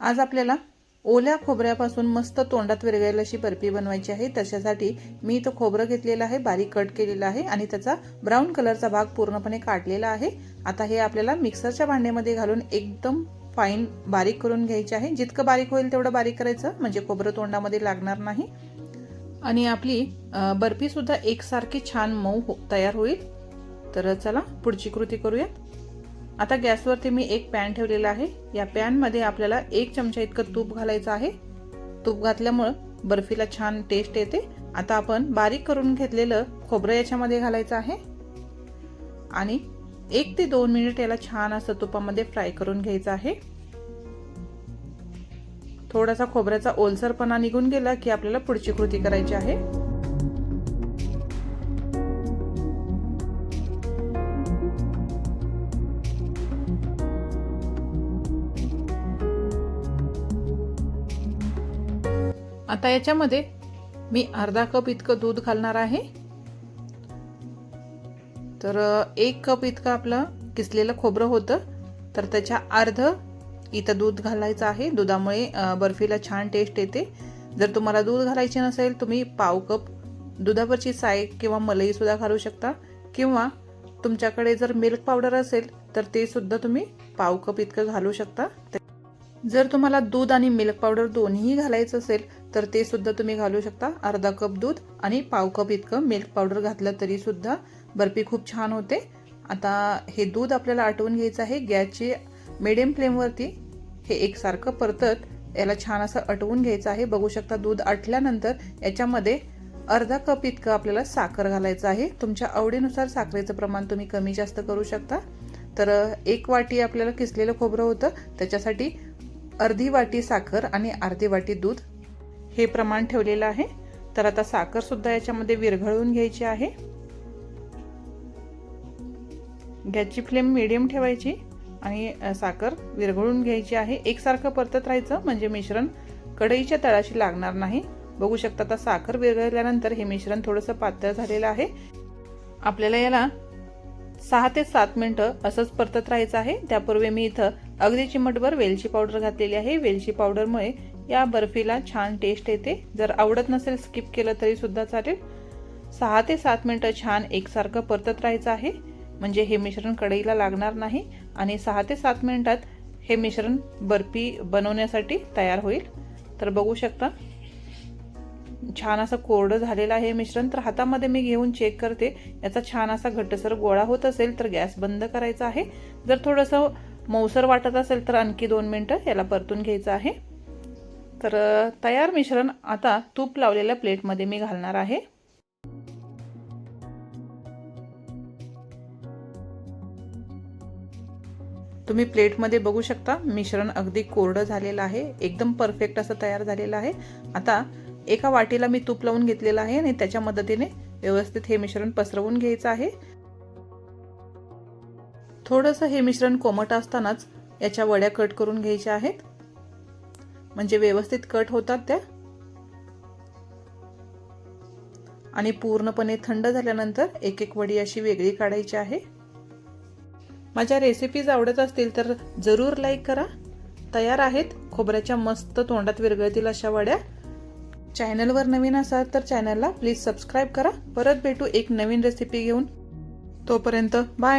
आज आपल्याला ओल्या खोबऱ्यापासून मस्त तोंडात विरघळेल अशी बर्फी बनवायची आहे. त्याच्यासाठी मी इथं खोबरं घेतलेलं आहे बारीक कट केलेलं आहे आणि त्याचा ब्राऊन कलरचा भाग पूर्णपणे काढलेला आहे. आता हे आपल्याला मिक्सरच्या भांड्यामध्ये घालून एकदम फाईन बारीक करून घ्यायचे आहे. जितकं बारीक होईल तेवढं बारीक करायचं म्हणजे खोबरं तोंडामध्ये लागणार नाही. आणि आपली बर्फी सुद्धा एकसारखी छान मऊ हो तयार होईल. तर चला पुढची कृती करूयात. आता गॅसवरती मी एक पॅन ठेवलेला आहे. या पॅनमध्ये आपल्याला एक चमचा इतकं तूप घालायचं आहे. तूप घातल्यामुळं बर्फीला छान टेस्ट येते. आता आपण बारीक करून घेतलेलं खोबरं याच्यामध्ये घालायचं आहे. आणि एक ते दोन मिनिट याला छान असं तुपामध्ये फ्राय करून घ्यायचं आहे. थोडासा खोबऱ्याचा ओलसरपणा निघून गेला की आपल्याला पुढची कृती करायची आहे. आता याच्यामध्ये मी अर्धा कप इतकं दूध घालणार आहे. तर एक कप इतकं आपलं किसलेलं खोबरं होतं. तर त्याच्या अर्ध इथं दूध घालायचं आहे. दुधामुळे बर्फीला छान टेस्ट येते. जर तुम्हाला दूध घालायचे नसेल तुम्ही पाव कप दुधावरची साय किंवा मलईसुद्धा घालू शकता. किंवा तुमच्याकडे जर मिल्क पावडर असेल तर ते सुद्धा तुम्ही पाव कप इतकं घालू शकता. जर तुम्हाला दूध आणि मिल्क पावडर दोन्ही घालायचं असेल तर ते सुद्धा तुम्ही घालू शकता. अर्धा कप दूध आणि पाव कप इतकं मिल्क पावडर घातलं तरी सुद्धा बर्फी खूप छान होते. आता हे दूध आपल्याला आटवून घ्यायचं आहे गॅसची मिडियम फ्लेमवरती हे एकसारखं परतत याला छान असं आटवून घ्यायचं आहे. बघू शकता दूध आटल्यानंतर याच्यामध्ये अर्धा कप इतकं आपल्याला साखर घालायचं आहे. तुमच्या आवडीनुसार साखरेचं प्रमाण तुम्ही कमी जास्त करू शकता. तर एक वाटी आपल्याला किसलेलं खोबरं होतं त्याच्यासाठी अर्धी वाटी साखर आणि अर्धी वाटी दूध हे प्रमाण ठेवलेलं आहे. तर आता साखरसुद्धा याच्यामध्ये विरघळून घ्यायची आहे. गॅसची फ्लेम मिडियम ठेवायची आणि साखर विरघळून घ्यायची आहे. एकसारखं परतत राहायचं म्हणजे मिश्रण कढईच्या तळाशी लागणार नाही. बघू शकता आता साखर विरघळल्यानंतर हे मिश्रण थोडंसं पातळ झालेलं आहे. आपल्याला याला सहा ते सात मिनटं असंच परतत राहायचं आहे. त्यापूर्वी मी इथं अगदी चिमटभर वेलची पावडर घातलेली आहे. वेलची पावडरमुळे या बर्फीला छान टेस्ट येते. जर आवडत नसेल स्किप केलं तरी सुद्धा चालेल. सहा ते सात मिनटं छान एकसारखं परतत राहायचं आहे. म्हणजे हे मिश्रण कढईला लागणार नाही आणि सहा ते सात मिनिटात हे मिश्रण बर्फी बनवण्यासाठी तयार होईल. तर बघू शकता छान असं कोरडं झालेलं आहे मिश्रण तर हातामध्ये मी घेऊन चेक करते. याचा छान असा घट्टसर गोळा होत असेल तर गॅस बंद करायचा आहे. जर थोडंसं मऊसर वाटत असेल तर आणखी दोन मिनटं याला परतून घ्यायचं आहे. तर तयार मिश्रण आता तूप लावलेल्या प्लेटमध्ये मी घालणार आहे. तुम्ही प्लेटमध्ये बघू शकता मिश्रण अगदी कोरडं झालेलं आहे. एकदम परफेक्ट असं तयार झालेलं आहे. आता एका वाटीला मी तूप लावून घेतलेलं आहे आणि त्याच्या मदतीने व्यवस्थित हे मिश्रण पसरवून घ्यायचं आहे. थोडंसं हे मिश्रण कोमट असतानाच याच्या वड्या कट करून घ्यायच्या आहेत. म्हणजे व्यवस्थित कट होतात त्या. आणि पूर्णपणे थंड झाल्यानंतर एक एक वडी अशी वेगळी काढायची आहे. माझ्या रेसिपीज आवडत असतील तर जरूर लाईक करा. तयार आहेत. खोबऱ्याच्या मस्त तोंडात विरघळतील अशा वड्या. चॅनलवर नवीन असाल तर चॅनलला प्लीज सबस्क्राईब करा. परत भेटू एक नवीन रेसिपी घेऊन. तोपर्यंत बाय